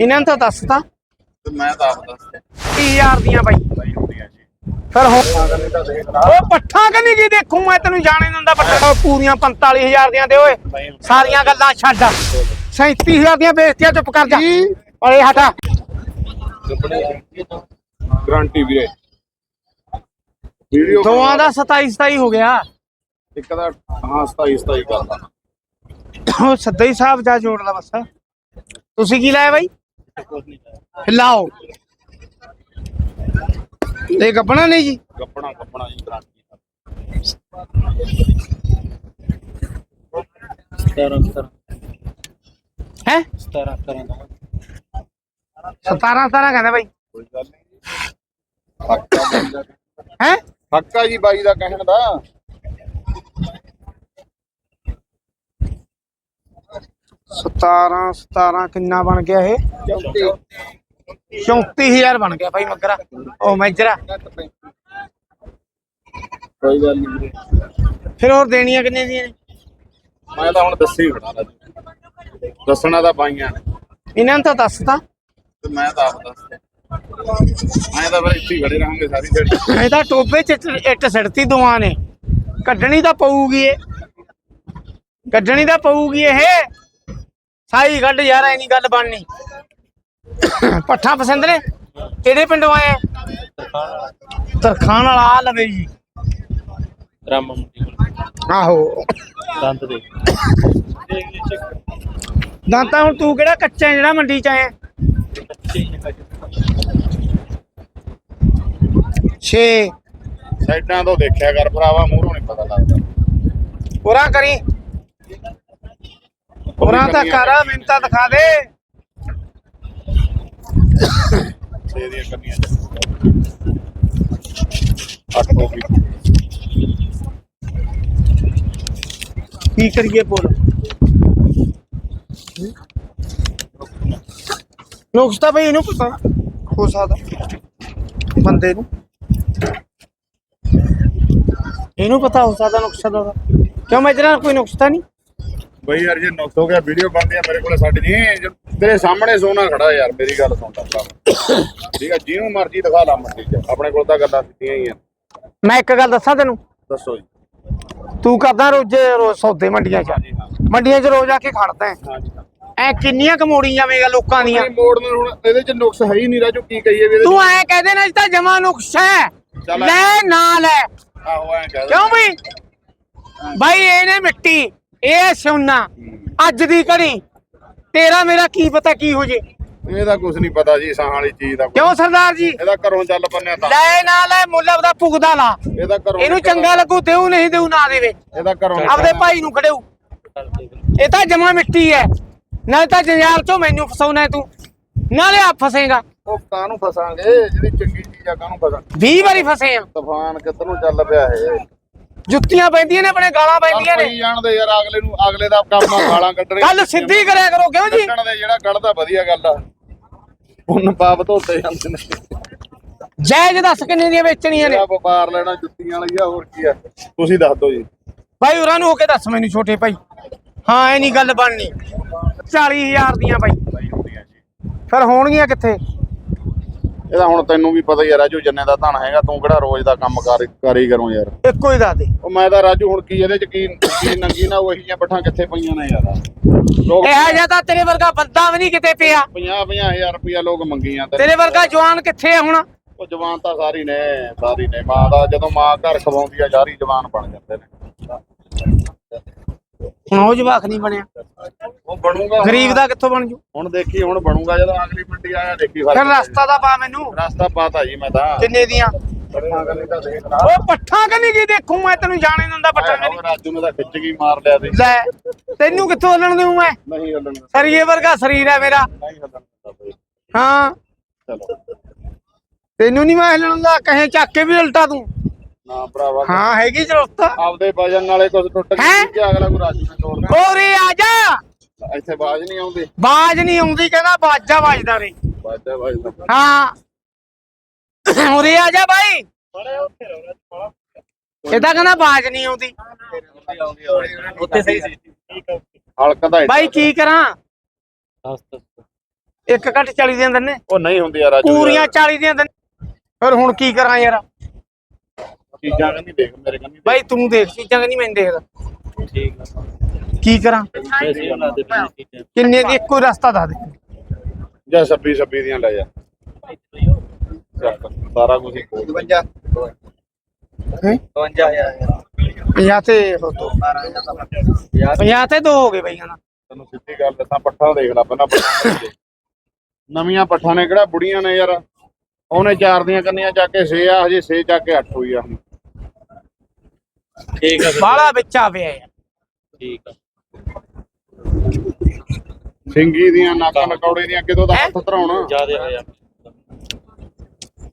ਇਹਨਾਂ ਨੂੰ ਤਾਂ ਦੱਸਤਾ ਤੇ। ਮੈਂ ਤਾਂ। ਆਪ ਦੱਸ 20000 ਦੀਆਂ ਬਾਈ? ਬਾਈ ਹੁੰਦੀਆਂ ਜੀ। ਫਿਰ ਹੁਣ ਪਾਗਲ ਤਾਂ ਦੇਖ ਲਾ। ਉਹ ਪੱਠਾ ਕਨੀ ਕੀ ਦੇਖੂ? ਮੈਂ ਤੈਨੂੰ ਜਾਣੇ ਦਿੰਦਾ ਪੱਠਾ। ਪੂਰੀਆਂ 45000 ਦੀਆਂ ਦੇ ਓਏ। ਬਾਈ ਸਾਰੀਆਂ ਗੱਲਾਂ ਛੱਡ। 37000 ਦੀਆਂ ਬੇਇੱਜ਼ਤੀਆਂ ਚੁੱਪ ਕਰ ਜਾ। ਓਏ ਹਟਾ। ਗਰੰਟੀ ਵੀਰੇ। ਵੀਡੀਓ ਦੋਵਾਂ ਦਾ 27 27 ਹੋ ਗਿਆ। ਇੱਕ ਦਾ ਹਾਂ 27 27 ਕਰਦਾ। ਉਹ ਸੱਦਾ ਹੀ ਸਾਹਿਬ ਜਾ ਜੋੜ ਲਾ ਬਸ। ਤੁਸੀਂ ਕੀ ਲਾਇਆ ਬਾਈ? ਲਾਓ। ਇਹ ਗੱਪਣਾ ਨਹੀਂ ਜੀ? ਗੱਪਣਾ ਗੱਪਣਾ ਜੀ ਗਰੰਟੀ ਹੈ? 17 17 17 17 ਕਹਿੰਦਾ ਬਾਈ। ਕੋਈ ਗੱਲ ਨਹੀਂ। ਹੈ? ਹੱਕਾ ਜੀ ਬਾਈ ਦਾ ਕਹਿਣ ਦਾ। ਸਤਾਰਾਂ 17 ਕਿੰਨਾ ਬਣ ਗਿਆ ਇਹ? 34000 ਬਣ ਗਿਆ ਬਾਈ ਮਗਰਾ ਉਹ ਮੈਜਰਾ। ਕੋਈ ਗੱਲ ਨਹੀਂ ਫਿਰ ਹੋਰ ਦੇਣੀਆਂ ਕਿੰਨੇ ਦੀਆਂ ਨੇ? ਮੈਂ ਤਾਂ ਹੁਣ ਦੱਸੀ ਖੜਾ ਰਾਜੂ ਦੱਸਣਾ ਤਾਂ ਬਾਈਆਂ ਨੇ। ਇਹਨਾਂ ਨੂੰ ਤਾਂ ਦੱਸਤਾ ਤੇ। ਮੈਂ ਤਾਂ ਆਪ ਦੱਸ ਮੈਂ ਤਾਂ ਫਿਰ ਇੱਥੇ ਹੀ ਖੜੇ ਰਹਾਂਗੇ ਸਾਰੀ ਦਿਹਾੜੀ। ਇਹ ਤਾਂ ਟੋਬੇ ਚ ਇੱਟ- ਇੱਟ ਸਿੜਤੀ ਦੋਵਾਂ ਨੇ। ਕੱਢਣੀ ਤਾਂ ਪਊਗੀ ਇਹ। ਕੱਢਣੀ ਤਾਂ ਪਊਗੀ ਇਹ। ਸਾਈ ਕੱਢ ਯਾਰ ਐ ਨਹੀਂ ਗੱਲ ਬਣਨੀ। ਪੱਠਾ ਪਸੰਦ ਨੇ? ਕਿਹੜੇ ਪਿੰਡੋਂ ਆਏ? ਆ? ਤਰਖਾਣ ਵਾਲਾ ਆ ਲਵੇ ਜੀ। ਰਾਮ ਮੰਡੀ ਕੋਲ। ਆਹੋ। ਦੰਦ ਦੇ। ਦਾਂਤਾ ਹੁਣ ਤੂੰ ਕਿਹੜਾ ਕੱਚਾ ਜਿਹੜਾ ਮੰਡੀ ਚ ਆਇਆ? 6 ਸਾਈਡਾਂ ਤੋਂ ਦੇਖਿਆ ਕਰ ਭਰਾਵਾ ਮੂਹਰੋਂ ਨਹੀਂ ਪਤਾ ਲੱਗਦਾ। ਪੂਰਾ ਕਰੀ। ਪੂਰਾ ਤਾਂ ਕਰ ਮੈਨੂੰ ਤਾਂ ਦਿਖਾ ਦੇ। ਛੇ ਦੀਆਂ ਕੰਨੀਆਂ ਅੱਠ ਹੋ ਗਈ। ਕੀ ਕਰੀਏ ਬੋਲ ਨੁਕਸ ਤਾਂ ਬਈ ਇਹਨੂੰ ਪਤਾ। ਹੋ ਸਕਦਾ। ਬੰਦੇ ਨੂੰ। ਇਹਨੂੰ ਪਤਾ ਹੋ ਸਕਦਾ ਨੁਕਸਾ ਦਾ। ਕਿਉਂ ਮੈਂ ਜਰਾ ਕੋਈ ਨੁਕਸਾ ਨਹੀਂ? ਬਈ ਯਾਰ ਜੇ ਨੁਕਸ ਹੋ ਗਿਆ ਵੀਡੀਓ ਬਣਦੀ ਆ ਮੇਰੇ ਕੋਲ ਸਾਡੀ ਨਹੀਂ ਤੇਰੇ ਸਾਹਮਣੇ ਸੋਨਾ ਖੜਾ ਯਾਰ ਮੇਰੀ ਗੱਲ ਸੁਣ ਲਾ ਠੀਕ ਆ ਜਿਹਨੂੰ ਮਰਜ਼ੀ ਦਿਖਾ ਲਾ ਮੰਡੀ 'ਚ। ਆਪਣੇ ਕੋਲ ਤਾਂ ਗੱਲਾਂ ਸਿੱਧੀਆਂ ਹੀ ਆ। ਮੈਂ ਇੱਕ ਗੱਲ ਦੱਸਾਂ ਤੈਨੂੰ? ਦੱਸੋ ਜੀ। ਤੂੰ ਕਰਦਾ ਰੋਜ਼ ਰੋਜ਼ ਸੌਦੇ ਮੰਡੀਆਂ 'ਚ। ਹਾਂ। ਮੰਡੀਆਂ 'ਚ ਰੋਜ਼ ਆ ਕੇ ਖੜਦਾ ਹੈ। ਹਾਂ। ਐ ਕਿੰਨੀਆਂ ਕਮੋੜੀ ਜਾਵੇਂਗਾ ਲੋਕਾਂ ਦੀਆਂ? ਮੋੜ ਨੂੰ ਹੁਣ ਇਹਦੇ 'ਚ ਨੁਕਸ ਹੈ ਹੀ ਨਹੀਂ ਰਾਜੂ ਕੀ ਕਹੀਏ ਵੀ? ਤੂੰ ਐ ਕਹਦੇ ਨਾ ਤਾਂ ਜਮਾ ਨੁਕਸ ਹੈ। ਲੈ ਨਾ ਲੈ ਆਹੋ ਐਂ ਕਹਿ ਕਿਉਂ ਬਈ? ਬਾਈ ਇਹਨੇ ਮਿੱਟੀ। ਇਹ ਸੋਨਾ ਅੱਜ ਦੀ ਘੜੀ ਤੇਰਾ ਮੇਰਾ ਕੀ ਪਤਾ ਕੀ ਹੋ ਜੇ? ਇਹਦਾ ਕੁਝ ਨਹੀਂ ਪਤਾ ਜੀ ਸਾਹ ਵਾਲੀ ਚੀਜ਼ ਦਾ। ਕਿਉਂ ਸਰਦਾਰ ਜੀ? ਇਹਦਾ ਘਰੋਂ ਚੱਲ ਪੰਨਿਆ ਤਾਂ। ਲੈ ਨਾ ਲੈ ਮੁੱਲ ਆਪਦਾ ਪੁਗਦਾ ਲਾ। ਇਹਦਾ ਘਰੋਂ ਇਹਨੂੰ ਚੰਗਾ ਲੱਗੂ ਦੇਉ ਨਹੀਂ ਦੇਉ ਨਾ ਦੇਵੇ। ਇਹਦਾ ਘਰੋਂ ਆਪਦੇ ਭਾਈ ਨੂੰ ਖੜੇਉ ਇਹ ਤਾਂ ਜਮਾ ਮਿੱਟੀ ਹੈ ਨਾਲੇ ਤਾਂ ਜੰਜਾਲ ਚੋਂ ਮੈਨੂੰ ਫਸਾਉਣਾ ਤੂੰ। ਨਾਲੇ ਆਪ ਫਸੇਗਾ। ਉਹ ਕਾਹਨੂੰ ਫਸਾਂਗੇ? ਜਿਹੜੀ ਚੰਗੀ ਚੀਜ਼ ਆ ਕਾਹਨੂੰ ਫਸਾਂ? 20 ਵਾਰੀ ਫਸੇ ਆ। ਤੂਫਾਨ ਕਿੱਧਰ ਨੂੰ ਚੱਲ ਪਿਆ ਇਹ? ਜੁੱਤੀਆਂ ਪੈਂਦੀਆਂ ਨੇ ਆਪਣੇ ਗਾਲਾਂ ਪੈਂਦੀਆਂ ਨੇ। ਪਈ ਜਾਣਦੇ ਯਾਰ ਅਗਲੇ ਨੂੰ ਅਗਲੇ ਦਾ ਕੰਮ ਆ ਗਾਲਾਂ ਕੱਢਣੇ ਗੱਲ ਸਿੱਧੀ ਕਰਿਆ ਕਰੋ ਕਿਉਂ ਜੀ? ਕੱਢਣ ਦੇ ਜਿਹੜਾ ਕੱਢਦਾ ਵਧੀਆ ਗੱਲ ਆ। ਉਹਨ ਪਾਪ ਧੋਤੇ ਜਾਂਦੇ ਨੇ। ਜਾਇਜ਼ ਦੱਸ ਕਿੰਨੇ ਦੀਆਂ ਵੇਚਣੀਆਂ ਨੇ? ਵਪਾਰ ਲੈਣਾ ਜੁੱਤੀਆਂ ਵਾਲੀ ਆ ਹੋਰ ਕੀ ਆ। ਤੁਸੀਂ ਦੱਸ ਦਿਓ ਜੀ। ਭਾਈ ਉਹਨਾਂ ਨੂੰ ਹੋ ਕੇ ਦੱਸ ਮੈਨੂੰ ਛੋਟੇ ਭਾਈ। ਹਾਂ ਇਹ ਨਹੀਂ ਗੱਲ ਬਣਨੀ। 40000 ਦੀਆਂ ਭਾਈ। ਫਿਰ ਹੋਣਗੀਆਂ ਕਿੱਥੇ? ਇਹਦਾ ਹੁਣ ਤੈਨੂੰ ਵੀ ਪਤਾ ਹੀ ਆ ਰਾਜੂ ਜੰਨੇ ਦਾ ਧਨ ਹੈਗਾ ਤੂੰ ਕਿਹੜਾ ਰੋਜ਼ ਦਾ ਕੰਮ ਕਰ ਕਰ ਕਰੂੰ ਯਾਰ? ਇੱਕੋ ਹੀ ਦੱਸ ਦੇ। ਉਹ ਮੈਂ ਤਾਂ ਰਾਜੂ ਹੁਣ ਕੀ ਇਹਦੇ ਚ ਕੀ ਕੀ ਨੰਗੀ ਨਾ ਉਹੀ ਜਿਹੀਆਂ ਬੱਠਾਂ ਕਿੱਥੇ ਪਈਆਂ ਨੇ ਯਾਰ? ਲੋਕ ਇਹ ਜਾਂ ਤਾਂ ਤੇਰੇ ਵਰਗਾ ਬੰਦਾ ਵੀ ਨਹੀਂ ਕਿਤੇ ਪਿਆ। 50 ਹਜ਼ਾਰ ਰੁਪਇਆ ਲੋਕ ਮੰਗੀਆਂ ਤੇ ਤੇਰੇ ਵਰਗਾ ਜਵਾਨ ਕਿੱਥੇ ਆ ਹੁਣ? ਉਹ ਜਵਾਨ ਤਾਂ ਸਾਰੀ ਨੇ ਸਾਰੀ ਨੇ। ਮਾਂ ਦਾ ਜਦੋਂ ਮਾਂ ਘਰ ਖਵਾਉਂਦੀ ਆ ਸਾਰੀ ਜਵਾਨ ਬਣ ਜਾਂਦੇ ਨੇ। ਹੁਣ ਉਹ ਜਵਾਕ ਨਹੀਂ ਬਣਿਆ। ਉਹ ਬਣੂਗਾ ਹੁਣ। ਗਰੀਬ ਦਾ ਕਿੱਥੋਂ ਬਣ ਜੂ? ਹੁਣ ਦੇਖੀ ਹੁਣ ਬਣੂਗਾ ਜਦੋਂ ਅਗਲੀ ਦੇਖੀ ਫਿਰ ਰਸਤਾ ਦਾ ਪਾ ਮੈਨੂੰ। ਰਸਤਾ ਪਾਤਾ ਜੀ ਮੈਂ ਤਾਂ। ਕਿੰਨੇ ਦੀਆਂ? ਕੰਨੀ ਤਾਂ ਉਹ ਪੱਠਾ ਕਨੀ ਕੀ ਦੇਖੂ ਮੈਂ ਤੈਨੂੰ ਜਾਣੇ ਦਿੰਦਾ ਪੱਠਾ ਕਨੀ। ਰਾਜੂ ਨੇ ਤਾਂ ਖਿੱਚ ਗਈ ਮਾਰ ਲਿਆ ਸੀ ਲੈ ਤੈਨੂੰ ਕਿੱਥੋਂ ਹੱਲਣ ਦੇਉ ਮੈਂ? ਨਹੀਂ ਹੱਲਣ ਸਰੀਏ ਵਰਗਾ ਸਰੀਰ ਹੈ ਮੇਰਾ। ਨਹੀਂ ਹੱਲਣ ਹਾਂ। ਚਲੋ। ਤੈਨੂੰ ਨਹੀਂ ਮੈਂ ਹਿੱਲਣ ਦਾ ਕਹੇ ਚੱਕ ਕੇ ਵੀ ਉਲਟਾ ਤੂੰ। ਨਾ ਭਰਾਵਾ। ਹਾਂ ਹੈਗੀ ਜ਼ਰੂਰਤ। ਆਪਦੇ ਵਜਨ ਨਾਲੇ ਕੁਝ ਟੁੱਟ ਕਿ ਅਗਲਾ ਕੋਈ ਰਾਜੂ ਨੇ ਤੋੜਨਾ ਓਰੇ ਆ ਜਾ। ਇੱਥੇ ਬਾਜ ਨਹੀਂ ਆਉਂਦੀ। ਬਾਜ ਨਹੀਂ ਆਉਂਦੀ ਕਹਿੰਦਾ ਬਾਜਾ ਵੱਜਦਾ ਰੇ ਹਾਂ। ਉਰੇ ਆ ਜਾ ਬਾਈ। ਇਹ ਤਾਂ ਕਹਿੰਦਾ ਬਾਜ ਨਹੀਂ ਆਉਂਦੀ। ਉੱਥੇ ਸਹੀ ਸੀ। ਹਲਕਾ ਦਾ ਬਾਈ ਕੀ ਕਰਾਂ? ਇੱਕ ਘੱਟ 40 ਦੀਆਂ ਦਿੰਨੇ ਉਹ ਨਹੀਂ ਹੁੰਦੀ ਯਾਰ ਰਾਜੂ। ਪੂਰੀਆਂ ਯਾਰ। 40 ਦੀਆਂ ਦਿੰਨੇ ਫਿਰ ਹੁਣ ਕੀ ਕਰਾਂ ਯਾਰ? ਚੀਜ਼ਾਂ ਕਹਿੰਦੀ ਦੇਖ ਮੇਰੇ ਕੰਨੀ ਬਾਈ ਤੂੰ ਦੇਖ ਚੀਜ਼ਾਂ ਕਿ ਨਹੀਂ ਮੈਂ ਦੇਖਦਾ ਠੀਕ ਆ। ਕੀ ਕਰਾਂ? ਦੇ ਕਿੰਨੇ ਦੀ? ਇੱਕੋ ਰਸਤਾ ਦੱਸ ਦੇ। ਜਾਂ 26 26 ਦੀਆਂ ਲੈ ਜਾ। ਚੱਕ ਸਾਰਾ ਕੁਝ ਹੀ? ਕੋਲ 52 50 ਤੇ ਹੋ ਤੋ 50 ਤੇ ਦੋ ਹੋ ਗਏ ਬਈ ਹਨਾ। ਤੈਨੂੰ ਸਿੱਧੀ ਗੱਲ ਦੱਸਾਂ ਪੱਠਾ ਦੇਖ ਲੈ ਪਹਿਲਾਂ ਪੱਠਾਂ। ਨਵੀਆਂ ਪੱਠਾਂ ਨੇ ਕਿਹੜਾ ਬੁੜੀਆਂ ਨੇ ਯਾਰ। ਉਹਨੇ ਚਾਰ ਦੀਆਂ ਕੰਨੀਆਂ ਚੱਕ ਕੇ 6 ਆ ਹਜੇ 6 ਚੱਕ ਕੇ 8 ਹੋਈ ਆ ਹੁਣ। ਠੀਕ ਆ। ਬਾਲਾ ਵਿੱਚ ਆ ਪਿਆ ਯਾਰ। ਠੀਕ ਆ। ਸਿੰਗੀ ਦੀਆਂ ਨਾਕਾਂ ਨਕੌੜੇ ਦੀਆਂ ਕਿਦੋਂ ਦਾ ਹੱਥ ਧਰਾਉਣ। ਜਿਆਦੇ ਹੋਇਆ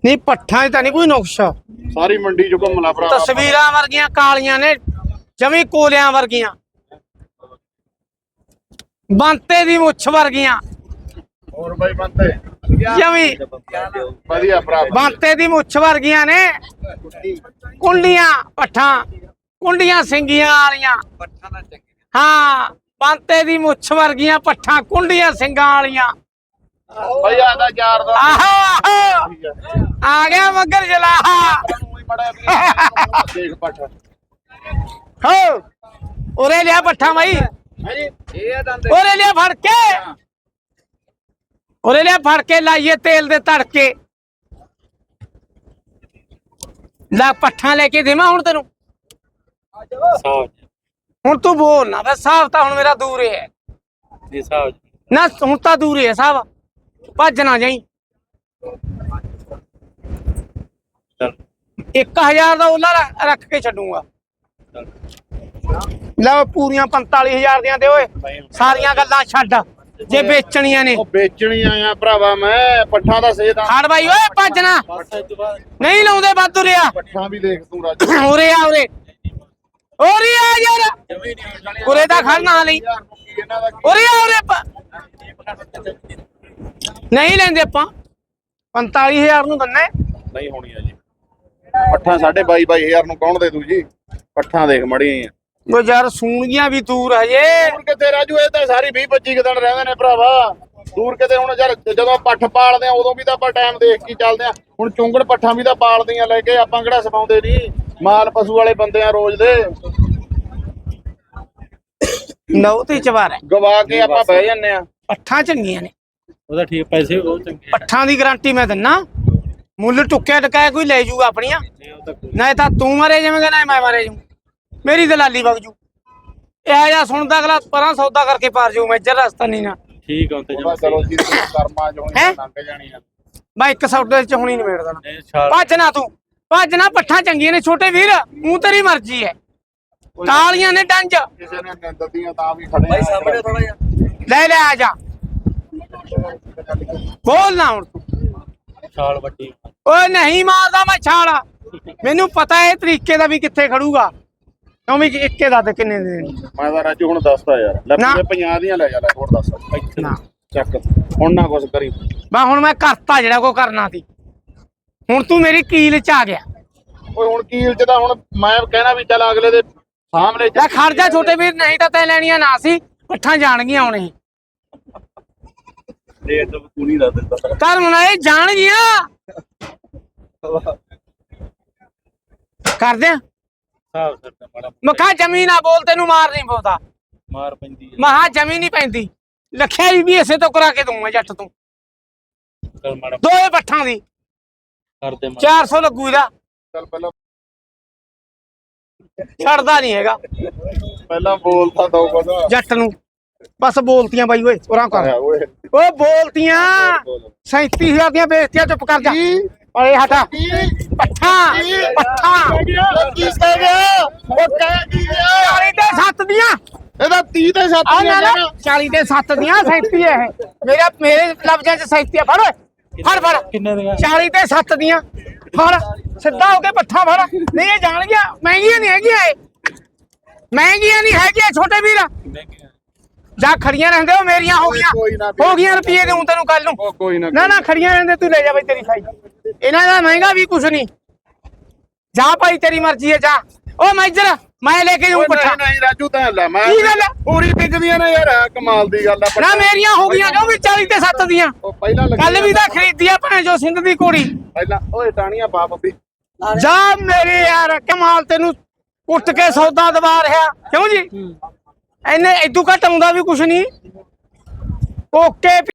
ਨਹੀਂ ਪੱਠਾਂ 'ਚ ਤਾਂ ਨਹੀਂ ਕੋਈ ਨੁਕਸਾ। ਸਾਰੀ ਮੰਡੀ ਚ ਘੁੰਮ ਲਾ ਭਰਾ ਤਸਵੀਰਾਂ ਵਰਗੀਆਂ ਕਾਲੀਆਂ ਨੇ ਜਮੀ ਕੋਲਿਆਂ ਵਰਗੀਆਂ। ਬੰਤੇ ਦੀ ਮੁੱਛ ਵਰਗੀਆਂ। ਹੋਰ ਬਾਈ ਬੰਤੇ। ਜਮੀ ਵਧੀਆ ਭਰਾ। ਬੰਤੇ ਦੀ ਮੁੱਛ ਵਰਗੀਆਂ ਨੇ। ਕੁੰਡੀਆਂ ਪੱਠਾਂ। ਕੁੰਡੀਆਂ ਸਿੰਗੀਆਂ ਵਾਲੀਆਂ। ਹਾਂ। ਬੰਤੇ ਦੀ ਮੁੱਛ ਵਰਗੀਆਂ ਪੱਠਾਂ ਕੁੰਡੀਆਂ ਸਿੰਘਾਂ ਵਾਲੀਆਂ। ਬਾਈ ਆਦਾ ਯਾਰ ਦਾ। ਆਹੋ ਆ ਗਿਆ ਮਗਰ ਜਲਾਹਾ। ਦੇਖ ਪੱਠਾ। ਹੋ ਉਰੇ ਲਿਆ ਪੱਠਾ ਬਾਈ। ਉਰੇ ਲਿਆ ਫੜ ਕੇ। ਉਰੇ ਲਿਆ ਫੜ ਕੇ ਲਾਈਏ ਤੇਲ ਦੇ ਤੜਕੇ। ਲੈ ਪੱਠਾ ਲੈ ਕੇ ਦੇਵਾਂ ਹੁਣ ਤੈਨੂੰ। ਸਾਹ ਹੁਣ ਤੂੰ ਬੋਲ ਨਾ ਬਸ ਸਾਹਬ ਤਾਂ ਹੁਣ ਮੇਰਾ ਦੂਰ ਹੈ ਜੀ ਸਾਹ ਨਾ ਹੁਣ ਤਾਂ ਦੂਰ ਹੈ ਸਾਹਬ ਭੱਜ ਨਾ ਜਾਈ। ਚੱਲ। 1000 ਦਾ ਉਹਲਾ ਰੱਖ- ਕੇ ਛੱਡੂਗਾ। ਲੈ ਪੂਰੀਆਂ 45000 ਦੀਆਂ ਦੇ ਓਏ। ਸਾਰੀਆਂ ਗੱਲਾਂ ਛੱਡ। ਜੇ ਵੇਚਣੀਆਂ ਨੇ। ਉਹ ਵੇਚਣੀ ਆਇਆ ਭਰਾਵਾ ਮੈਂ ਪੱਠਾਂ ਦਾ ਸੇਧ ਆ। ਖੜ ਬਾਈ ਓਏ ਭੱਜ ਨਾ। ਬਸ ਇਸ ਤੋਂ ਬਾਅਦ ਨਹੀਂ ਲਾਉਂਦੇ ਵਾਧੂ ਰਿਆ। ਪੱਠਾਂ ਵੀ ਦੇਖ ਤੂੰ ਰਾਜੂ। ਉਰੇ ਆ ਉਰੇ। ਉਰੇ ਆ ਯਾਰ। ਹੋਣੀ ਉਰੇ ਦਾ ਖੜ ਨਾ ਲਈ। ਕੀ ਕੀ ਉਰੇ ਆ ਉਰੇ ਪ- ਨਹੀਂ ਲੈਂਦੇ ਆਪਾਂ। 45000 ਨੂੰ ਦੰਨੇ। ਨਹੀਂ ਹੋਣੀ ਆ ਜੀ। ਪੱਠਾਂ ਸਾਢੇ 22 22000 ਨੂੰ ਕੌਣ ਦੇ ਦੂ ਜੀ? ਪੱਠਾਂ ਦੇਖ ਮੜੀਆਂ ਉਹ ਯਾਰ ਸੂਣਗੀਆਂ ਵੀ ਦੂਰ ਹਜੇ। ਦੂਰ ਕਿਤੇ ਰਾਜੂ ਇਹ ਤਾਂ ਸਾਰੀ 20 25 ਦਿਨ ਰਹਿੰਦੇ ਨੇ ਭਰਾਵਾ। ਦੂਰ ਕਿਤੇ ਹੁਣ ਯਾਰ ਜਦੋਂ ਪੱਠ ਪਾਲਦੇ ਆ ਉਦੋਂ ਵੀ ਤਾਂ ਆਪਾਂ ਟਾਈਮ ਦੇਖ ਕੇ ਚੱਲਦੇ ਆ। ਹੁਣ ਚੁੰਗੜ ਪੱਠਾਂ ਵੀ ਤਾਂ ਪਾਲਦੀਆਂ ਲੈ ਕੇ ਆਪਾਂ ਕਿਹੜਾ ਸਮਾਉਂਦੇ ਨਹੀਂ। ਮਾਲ ਪਸ਼ੂ ਵਾਲੇ ਬੰਦੇ ਆ ਰੋਜ਼ ਦੇ। ਨੌ ਤੇ ਚਵਾਰ ਗਵਾ ਕੇ ਆਪਾਂ ਬਹਿ ਜੰਨੇ ਆ। ਪੱਠਾਂ ਚੰਗੀਆਂ ਨੇ। ਉਹਦਾ ਠੀਕ ਪੈਸੇ ਵੀ ਬਹੁਤ ਚੰਗੇ ਆ। ਪੱਠਾਂ ਦੀ ਗਾਰੰਟੀ ਮੈਂ ਦਿੰਨਾ। ਮੁੱਲ ਟੁੱਕਿਆ ਟਕਾਇਆ ਕੋਈ ਲੈ ਜੂਗਾ ਆਪਣੀਆਂ। ਨਹੀਂ ਉਹ ਤਾਂ ਕੋਈ- ਨਾ ਤਾਂ ਤੂੰ ਮਰੇ ਜਾਵੇਂਗਾ ਨਾ ਮੈਂ ਮਰੇ ਜਾਊਂ। ਮੇਰੀ ਦਲਾਲੀ ਵਗ ਜੂ। ਇਹ ਜਾਂ ਸੁਣਦਾ ਅਗਲਾ ਪਰਾਂ ਸੌਦਾ ਕਰਕੇ ਪਾਰ ਜਾਊ ਮੈਂ ਜਰ ਰਸਤਾ ਨਹੀਂ ਨਾ। ਠੀਕ ਆ ਹੁਣ ਤੇ ਉਹਦਾ ਜਮਾ ਚਲੋ ਜੀ ਕਰਮਾਂ ਚ ਹੁਣ ਹੈਂ? ਲੰਘ ਜਾਣੀ ਆ। ਮੈਂ ਇੱਕ ਸੌਦੇ ਚ ਹੁਣੀ ਨਿਬੇੜ ਦੇਣਾ। ਨਹੀਂ ਛਾਲ ਭੱਜ ਨਾ ਤੂੰ। ਭੱਜ ਨਾ ਪੱਠਾਂ ਚੰਗੀਆਂ ਨੇ ਛੋਟੇ ਵੀਰ ਮੂੰਹ ਤੇਰੀ ਮਰਜ਼ੀ ਹੈ। ਕਾਲੀਆਂ ਨੇ ਡੰਜ। ਕਿਸੇ ਨੇ ਦੱਦੀਆਂ ਤਾਂ ਵੀ ਖੜੇ ਆ। ਲੈ ਲੈ ਆ ਜਾ। ਬੋਲ ਨਾ ਹੁਣ। ਛਾਲ ਵੱਡੀ। ਓਏ ਨਹੀਂ ਮਾਰਦਾ ਮੈਂ ਛਾਲਾ। ਮੈਨੂੰ ਪਤਾ ਹੈ ਇਹ ਤਰੀਕੇ ਦਾ ਵੀ ਕਿੱਥੇ ਖੜੂਗਾ। ਕਿਉਂ ਵੀ ਇੱਕੇ ਦਾ ਤੇ ਕਿੰਨੇ ਦੇ ਦੇਣੇ? ਮੈਂ ਤਾਂ ਰਾਜੂ ਹੁਣ ਦੱਸਦਾ ਯਾਰ। ਲੈ ਨਾ। ਪੂਰੇ 50 ਦੀਆਂ ਲੈ ਜਾ ਲੈ ਹੋਰ ਦੱਸ। ਇੱਥੇ। ਨਾ। ਚੱਕ। ਹੁਣ ਨਾ ਕੁਛ ਕਰੀ। ਮੈਂ ਹੁਣ ਮੈਂ ਕਰਤਾ ਜਿਹੜਾ ਕੋ ਕਰਨਾ ਸੀ। ਹੁਣ ਤੂੰ ਮੇਰੀ ਕੀਲ ਚ ਆ ਗਿਆ। ਓਏ ਹੁਣ ਕੀਲ ਚ ਤਾਂ ਹੁਣ ਮੈਂ ਕਹਿਣਾ ਵੀ ਚੱਲ ਅਗਲੇ ਦੇ ਸਾਹਮਣੇ ਲੈ ਖੜ ਜਾ ਛੋਟੇ ਵੀਰ ਨਹੀਂ ਤਾਂ ਤੈ ਲੈਣੀਆਂ ਨਾ ਸੀ ਪੱਠਾਂ ਜਾਣਗੀਆਂ ਹੁਣ ਇਹ। ਰੇਟ ਤਾਂ ਤੂੰ ਨਹੀਂ ਦੱਸ ਦਿੰਦਾ ਕਰ ਮਨਾਏ ਜਾਣਗੀਆਂ। ਕਰ ਦਿਆਂ ਸਾਹ ਸਰ ਦਾ ਮਾੜਾ ਮਖਾ ਜ਼ਮੀਨ ਆ ਬੋਲ ਤੈਨੂੰ ਮਾਰ ਨਹੀਂ ਪਉਂਦਾ ਮਾਰ ਪੈਂਦੀ ਹੈ। ਮਹਾ ਜ਼ਮੀਨ ਨਹੀਂ ਪੈਂਦੀ। ਲਖਿਆ ਵੀ ਇਸੇ ਤੋਂ ਕਰਾ ਕੇ ਦੂੰਗਾ ਜੱਟ ਤੋਂ। ਚੱਲ ਮਾੜਾ ਦੋਏ ਪੱਠਾਂ ਦੀ। ਕਰ ਦੇ ਮਾੜਾ 400 ਲੱਗੂ ਇਹਦਾ। ਚੱਲ ਪਹਿਲਾਂ ਛੱਡਦਾ ਨਹੀਂ ਹੈਗਾ। ਪਹਿਲਾਂ ਬੋਲਤਾ ਦੋ ਪਤਾ ਜੱਟ ਨੂੰ। ਬਸ ਬੋਲਤੀਆਂ ਬਾਈ ਓਏ ਉਰਾਂ ਕਰ। ਓਏ। ਓਏ ਬੋਲਤੀਆਂ। 37000 ਦੀਆਂ ਬੇਇੱਜ਼ਤੀਆਂ ਚੁੱਪ ਕਰ ਜਾ। ਓਏ ਹਟਾ। ਪੱਠਾ। ਪੱਠਾ। ਕੀ ਕਹਿ ਗਿਆ? ਉਹ ਕਹਿ ਕੀ ਗਿਆ? 40 ਤੇ 7 ਦੀਆਂ। ਇਹਦਾ 30 ਤੇ 7 ਆ ਨਾ ਨਾ 40 ਤੇ 7 ਦੀਆਂ 37 ਹੈ ਇਹ। ਮੇਰਾ ਮੇਰੇ ਲਫ਼ਜ਼ਾਂ ਚ 37 ਆ। ਫੜ ਓਏ। ਫੜ ਫੜ। ਕਿੰਨੇ ਦੀਆਂ? 40 ਤੇ 7 ਦੀਆਂ। ਫੜ ਸਿੱਧਾ ਹੋ ਕੇ ਪੱਠਾ ਫੜ। ਨਹੀਂ ਇਹ ਜਾਣ ਗਿਆ ਮਹਿੰਗੀਆਂ ਨਹੀਂ ਹੈਗੀਆਂ ਇਹ। ਮਹਿੰਗੀਆਂ ਨਹੀਂ ਹੈਗੀਆਂ ਛੋਟੇ ਵੀਰ। ਜਾ ਖੜੀਆਂ ਰਹਿੰਦੇ ਹੋ ਮੇਰੀਆਂ ਹੋ ਗਈਆਂ। ਹੋ ਗਈਆਂ ਰੁਪਏ ਦੇਉਂ ਤੈਨੂੰ ਕੱਲ ਨਾ। ਨਾ ਨਾ ਖੜੀਆਂ ਰਹਿੰਦੇ ਤੂੰ ਲੈ ਜਾ ਬਈ ਤੇਰੀ ਖਾਈ ਇਹਨਾਂ ਦਾ ਮਹਿੰਗਾ ਵੀ ਕੁਛ ਨਹੀਂ। ਜਾ ਭਾਈ ਤੇਰੀ ਮਰਜ਼ੀ ਹੈ ਜਾ। ਓ ਮੈਜਰ ਮੈਂ ਲੈ ਕੇ ਜਾਊਂ ਪੱਠਾ। ਨਹੀਂ ਰਾਜੂ ਤਾਂ ਲੈ ਮੈਂ ਕੀ ਗੱਲ? ਪੂਰੀ ਵਿਕਦੀਆਂ ਨੇ ਯਾਰ ਕਮਾਲ ਦੀ ਗੱਲ ਆ ਨਾ। ਮੇਰੀਆਂ ਹੋ ਗਈਆਂ ਕਿਉਂ ਵੀ 40 ਤੇ 7 ਦੀਆਂ। ਉਹ ਪਹਿਲਾਂ ਲੱਗੀ ਕੱਲ ਵੀ ਤਾਂ ਖਰੀਦੀ ਆ ਭੈਣ ਜੋ ਸਿੰਧ ਦੀ ਕੋੜੀ ਪਹਿਲਾਂ ਓਏ ਟਾਣੀਆਂ ਬਾਪ ਵੀ ਜਾ ਮੇਰੇ ਯਾਰ ਕਮਾਲ ਤੈਨੂੰ ਉੱਠ ਕੇ ਸੌਦਾ ਦਵਾ ਰਿਹਾ। ਕਿਉਂ ਜੀ? ਐਨੇ ਇਦੂ ਘਟ ਆਉਂਦਾ ਵੀ ਕੁਛ ਨਹੀਂ। ਓਕੇ